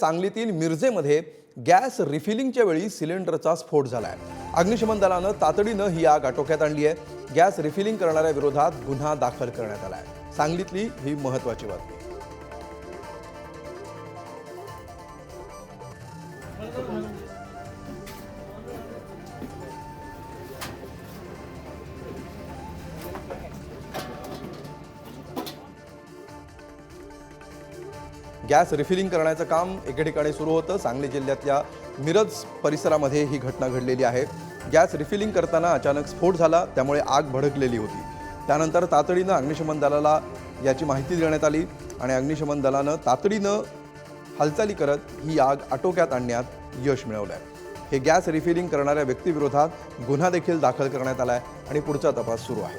सांगलीतील मिरजेमध्ये गॅस रिफिलिंगच्या वेळी सिलेंडरचा स्फोट झालाय. अग्निशमन दलानं तातडीनं ही आग आटोक्यात आणली आहे. गॅस रिफिलिंग करणाऱ्या विरोधात गुन्हा दाखल करण्यात आलाय. सांगलीतली ही महत्वाची बातमी. गॅस रिफिलिंग करण्याचं काम एके ठिकाणी सुरू होतं. सांगली जिल्ह्यातल्या मिरज परिसरामध्ये ही घटना घडलेली आहे. गॅस रिफिलिंग करताना अचानक स्फोट झाला त्यामुळे आग भडकलेली होती. त्यानंतर तातडीनं अग्निशमन दलाला याची माहिती देण्यात आली आणि अग्निशमन दलानं तातडीनं हालचाली करत ही आग आटोक्यात आणण्यात यश मिळवलं आहे हे गॅस रिफिलिंग करणाऱ्या व्यक्तीविरोधात गुन्हा देखील दाखल करण्यात आला आहे आणि पुढचा तपास सुरू आहे.